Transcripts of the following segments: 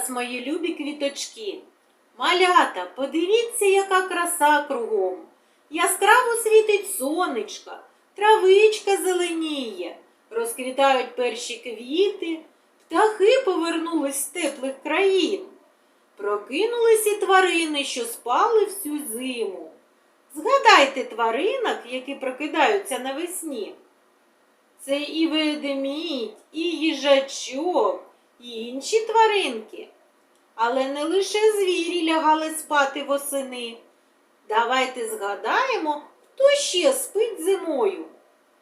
Вас, мої любі квіточки. Малята, подивіться, яка краса кругом. Яскраво світить сонечко, травичка зеленіє, розквітають перші квіти, птахи повернулись з теплих країн. Прокинулись і тварини, що спали всю зиму. Згадайте тваринок, які прокидаються навесні. Це і ведмідь, і їжачок, інші тваринки. Але не лише звірі лягали спати восени. Давайте згадаємо, хто ще спить зимою.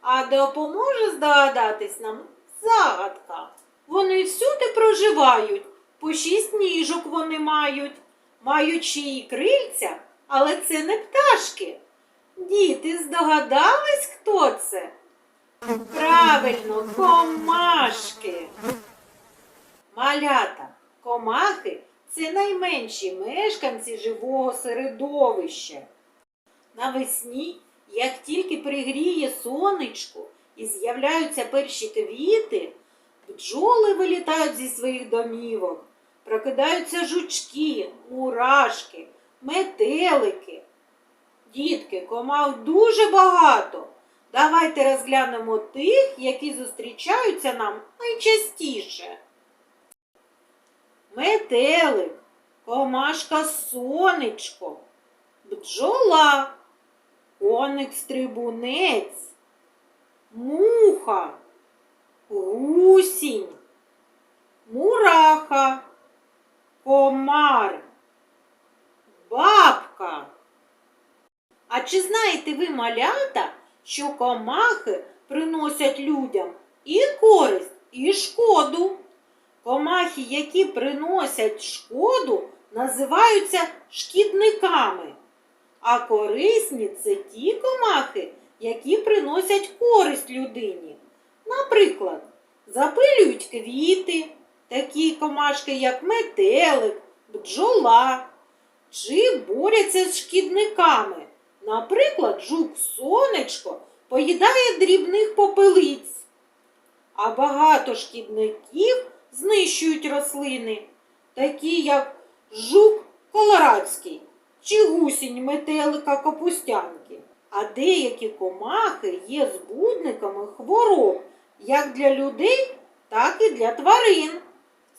А допоможе здогадатись нам загадка. Вони всюди проживають, по шість ніжок вони мають, мають ще крильця, але це не пташки. Діти, здогадались, хто це? Правильно, комашки. Малята, комахи це найменші мешканці живого середовища. Навесні, як тільки пригріє сонечко і з'являються перші квіти, бджоли вилітають зі своїх домівок, прокидаються жучки, мурашки, метелики. Дітки, комах дуже багато. Давайте розглянемо тих, які зустрічаються нам найчастіше. Метелик, комашка сонечко, бджола, коник стрибунець, муха, гусінь, мураха, комар, бабка. А чи знаєте ви, малята, що комахи приносять людям і користь, і шкоду? Комахи, які приносять шкоду, називаються шкідниками. А корисні це ті комахи, які приносять користь людині. Наприклад, запилюють квіти, такі комашки, як метелик, бджола, чи борються з шкідниками. Наприклад, жук-сонечко поїдає дрібних попелиць, а багато шкідників знищують рослини, такі як жук колорадський чи гусінь метелика капустянки. А деякі комахи є збудниками хвороб як для людей, так і для тварин.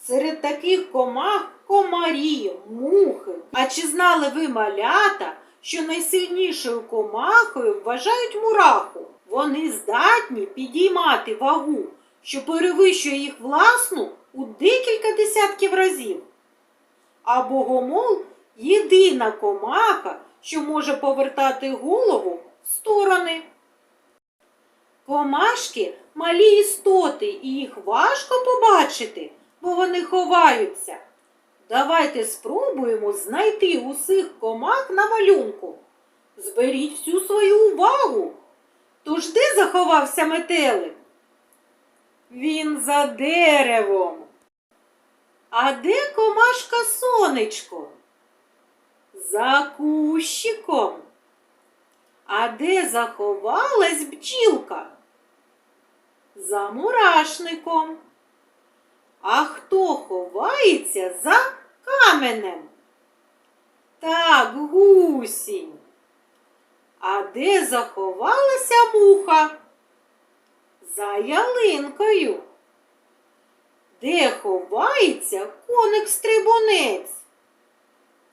Серед таких комах комарі, мухи. А чи знали ви малята, що найсильнішою комахою вважають мураху? Вони здатні підіймати вагу, що перевищує їх власну у декілька десятків разів. А богомол єдина комаха, що може повертати голову в сторони. Комашки малі істоти, і їх важко побачити, бо вони ховаються. Давайте спробуємо знайти усіх комах на малюнку. Зберіть всю свою увагу. Тож де заховався метелик? Він за деревом. А де комашка сонечко? За кущиком. А де заховалась бджілка? За мурашником. А хто ховається за каменем? Так, гусінь. А де заховалася муха? За ялинкою. Де ховається коник стрибунець?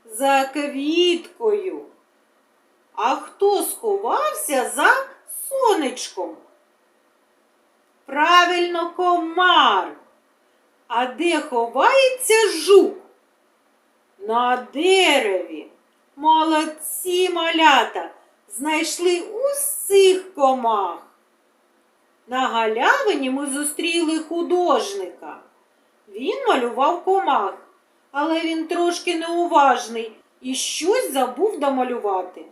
За квіткою. А хто сховався за сонечком? Правильно, комар. А де ховається жук? На дереві. Молодці малята знайшли усіх комах. На галявині ми зустріли художника. Він малював комах, але він трошки неуважний і щось забув домалювати.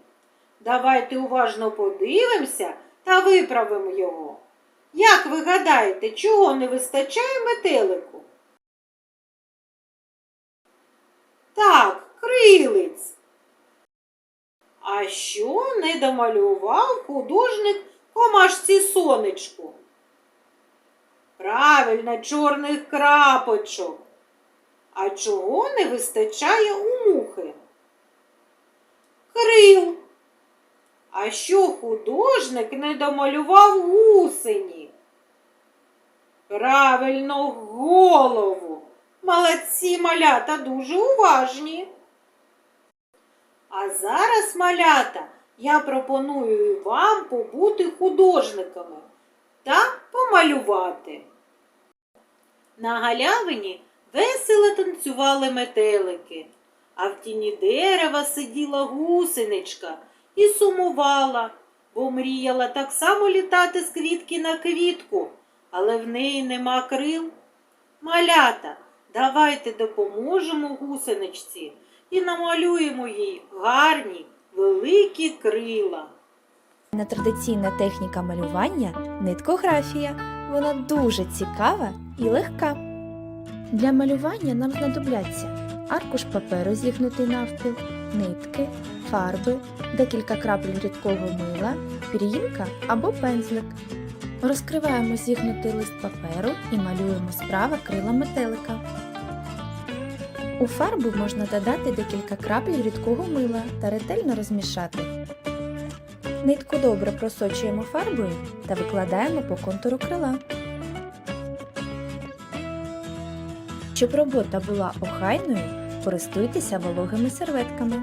Давайте уважно подивимося та виправимо його. Як ви гадаєте, чого не вистачає метелику? Так, крилиць. А що не домалював художник комашці сонечку? Правильно, чорних крапочок. А чого не вистачає у мухи? Крил. А що художник не домалював гусені? Правильно, голову. Молодці малята дуже уважні. А зараз, малята, я пропоную вам побути художниками та помалювати. На галявині весело танцювали метелики, а в тіні дерева сиділа гусеничка і сумувала, бо мріяла так само літати з квітки на квітку, але в неї нема крил. Малята, давайте допоможемо гусеничці і намалюємо їй гарні великі крила. Нетрадиційна техніка малювання ниткографія. Вона дуже цікава і легка. Для малювання нам знадобляться аркуш паперу зігнутий навпіл, нитки, фарби, декілька крапель рідкого мила, пір'їнка або пензлик. Розкриваємо зігнутий лист паперу і малюємо справа крила метелика. У фарбу можна додати декілька крапель рідкого мила та ретельно розмішати. Нитку добре просочуємо фарбою та викладаємо по контуру крила. Щоб робота була охайною, користуйтеся вологими серветками.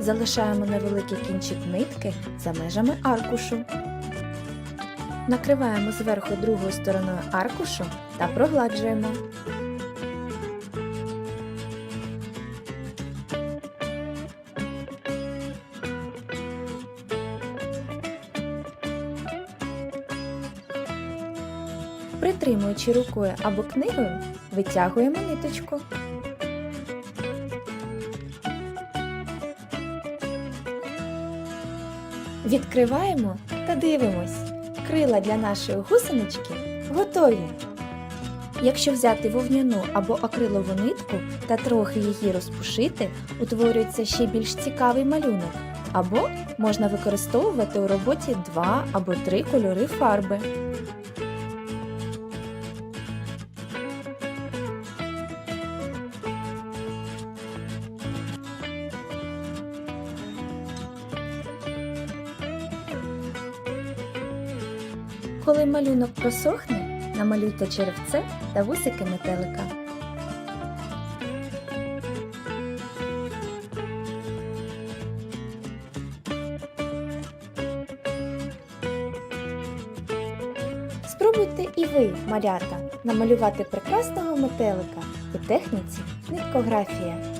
Залишаємо невеликий кінчик нитки за межами аркушу. Накриваємо зверху другою стороною аркушу та прогладжуємо. Притримуючи рукою або книгою, витягуємо ниточку. Відкриваємо та дивимось. Крила для нашої гусенички готові. Якщо взяти вовняну або акрилову нитку та трохи її розпушити, утворюється ще більш цікавий малюнок. Або можна використовувати у роботі два або три кольори фарби. Коли малюнок просохне, намалюйте черевце та вусики метелика. Спробуйте і ви, малята, намалювати прекрасного метелика у техніці ниткографія.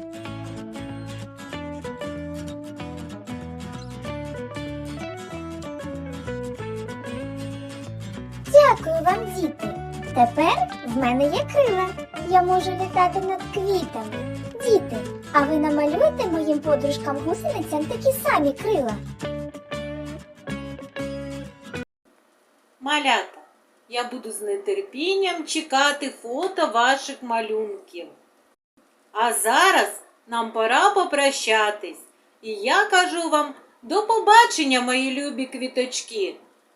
Дякую вам, діти. Тепер в мене є крила. Я можу літати над квітами. Діти, а ви намалюйте моїм подружкам гусеницям такі самі крила. Малята, я буду з нетерпінням чекати фото ваших малюнків. А зараз нам пора попрощатись. І я кажу вам до побачення, мої любі квіточки.